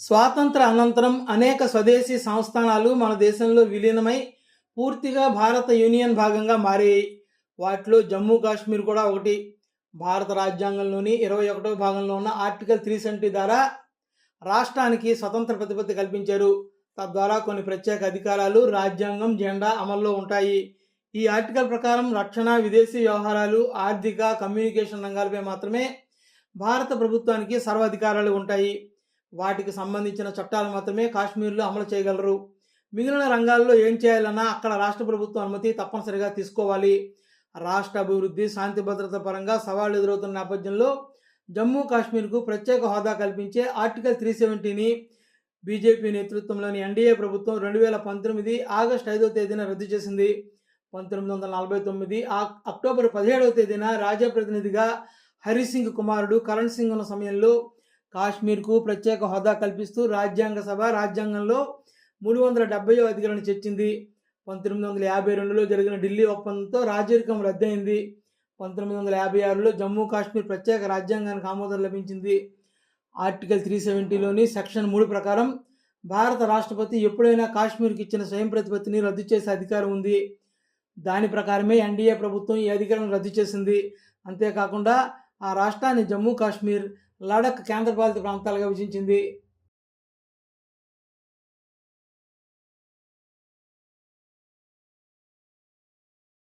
స్వాతంత్ర అనంతరం అనేక స్వదేశీ సంస్థానాలు మన దేశంలో విలీనమై పూర్తిగా భారత యూనియన్ భాగంగా మారాయి. వాటిలో జమ్మూ కాశ్మీర్ కూడా ఒకటి భారత రాజ్యాంగంలోని ఇరవై ఒకటో భాగంలో ఉన్న ఆర్టికల్ త్రీ సెవెంటీ ద్వారా రాష్ట్రానికి స్వతంత్ర ప్రతిపత్తి కల్పించారు. తద్వారా కొన్ని ప్రత్యేక అధికారాలు రాజ్యాంగం జెండా అమల్లో ఉంటాయి. ఈ ఆర్టికల్ ప్రకారం రక్షణ విదేశీ వ్యవహారాలు ఆర్థిక కమ్యూనికేషన్ రంగాలపై మాత్రమే భారత ప్రభుత్వానికి సర్వాధికారాలు ఉంటాయి. వాటికి సంబంధించిన చట్టాలు మాత్రమే కాశ్మీర్లో అమలు చేయగలరు. మిగిలిన రంగాల్లో ఏం చేయాలన్నా అక్కడ రాష్ట్ర ప్రభుత్వం అనుమతి తప్పనిసరిగా తీసుకోవాలి. రాష్ట్ర అభివృద్ధి శాంతి భద్రత పరంగా సవాళ్ళు ఎదురవుతున్న నేపథ్యంలో జమ్మూ కాశ్మీర్కు ప్రత్యేక హోదా కల్పించే ఆర్టికల్ త్రీ సెవెంటీని బీజేపీ నేతృత్వంలోని ఎన్డీఏ ప్రభుత్వం రెండు వేల పంతొమ్మిది ఆగస్టు ఐదో తేదీన రద్దు చేసింది. పంతొమ్మిది వందల నలభై తొమ్మిది అక్టోబర్ పదిహేడవ తేదీన రాజ్య ప్రతినిధిగా హరిసింగ్ కుమారుడు కరణ్ సింగ్ ఉన్న సమయంలో కాశ్మీర్కు ప్రత్యేక హోదా కల్పిస్తూ రాజ్యాంగ సభ రాజ్యాంగంలో మూడు వందల డెబ్బైవ అధికారాన్ని చర్చింది. పంతొమ్మిది వందల యాభై రెండులో జరిగిన ఢిల్లీ ఒప్పందంతో రాజరికం రద్దయింది. పంతొమ్మిది వందల యాభై ఆరులో జమ్మూ కాశ్మీర్ ప్రత్యేక రాజ్యాంగానికి ఆమోదం లభించింది. ఆర్టికల్ త్రీ సెవెంటీలోని సెక్షన్ మూడు ప్రకారం భారత రాష్ట్రపతి ఎప్పుడైనా కాశ్మీర్కి ఇచ్చిన స్వయం ప్రతిపత్తిని రద్దు చేసే అధికారం ఉంది. దాని ప్రకారమే ఎన్డీఏ ప్రభుత్వం ఈ అధికారం రద్దు చేసింది. అంతేకాకుండా ఆ రాష్ట్రాన్ని జమ్మూ కాశ్మీర్ లడక్ కేంద్రపాలిత ప్రాంతాలుగా విభజించింది.